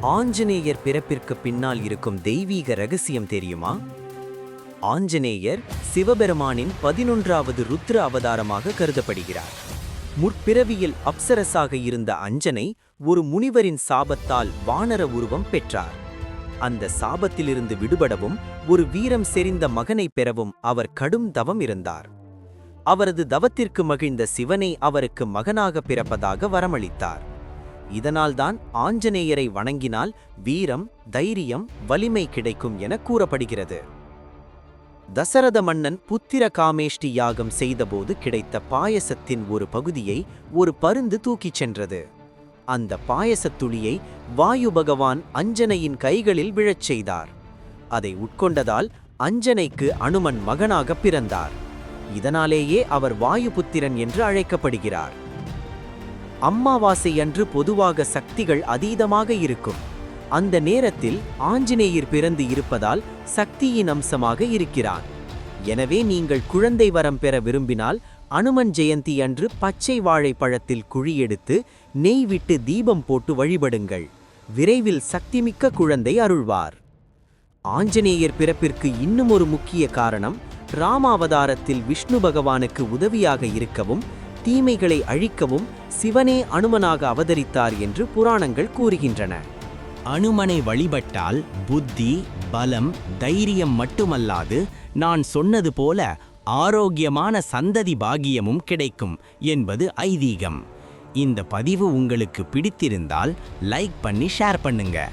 ஆஞ்சநேயர் பிறப்பிற்கு பின்னால் இருக்கும் தெய்வீக ரகசியம் தெரியுமா? ஆஞ்சநேயர் சிவபெருமானின் பதினொன்றாவது ருத்ர அவதாரமாக கருதப்படுகிறார். முற்பிறவியில் அப்சரசாக இருந்த அஞ்சனை ஒரு முனிவரின் சாபத்தால் வானர உருவம் பெற்றார். அந்த சாபத்திலிருந்து விடுபடவும் ஒரு வீரம் செறிந்த மகனை பெறவும் அவர் கடும் தவம் இருந்தார். அவரது தவத்திற்கு மகிழ்ந்த சிவனை அவருக்கு மகனாக பிறப்பதாக வரமளித்தார். இதனால்தான் ஆஞ்சநேயரை வணங்கினால் வீரம் தைரியம் வலிமை கிடைக்கும் என கூறப்படுகிறது. தசரத மன்னன் புத்திர காமேஷ்டி யாகம் செய்தபோது கிடைத்த பாயசத்தின் ஒரு பகுதியை ஒரு பருந்து தூக்கிச் சென்றது. அந்த பாயசத்துளியை வாயு பகவான் அஞ்சனையின் கைகளில் விழச் செய்தார். அதை உட்கொண்டதால் அஞ்சனைக்கு அனுமன் மகனாக பிறந்தார். இதனாலேயே அவர் வாயுபுத்திரன் என்று அழைக்கப்படுகிறார். அம்மாவாசை அன்று பொதுவாக சக்திகள் அதீதமாக இருக்கும். அந்த நேரத்தில் ஆஞ்சநேயர் பிறந்து இருப்பதால் சக்தியின் அம்சமாக இருக்கிறார். எனவே நீங்கள் குழந்தை வரம் பெற விரும்பினால் அனுமன் ஜெயந்தி அன்று பச்சை வாழைப்பழத்தில் குழி எடுத்து நெய் விட்டு தீபம் போட்டு வழிபடுங்கள். விரைவில் சக்திமிக்க குழந்தை அருள்வார். ஆஞ்சநேயர் பிறப்பிற்கு இன்னும் ஒரு முக்கிய காரணம் ராமாவதாரத்தில் விஷ்ணு பகவானுக்கு உதவியாக இருக்கவும் தீமைகளை அழிக்கவும் சிவனே அனுமனாக அவதரித்தார் என்று புராணங்கள் கூறுகின்றன. அனுமனை வழிபட்டால் புத்தி பலம் தைரியம் மட்டுமல்லாது நான் சொன்னது போல ஆரோக்கியமான சந்ததி பாகியமும் கிடைக்கும் என்பது ஐதீகம். இந்த பதிவு உங்களுக்கு பிடித்திருந்தால் லைக் பண்ணி ஷேர் பண்ணுங்க.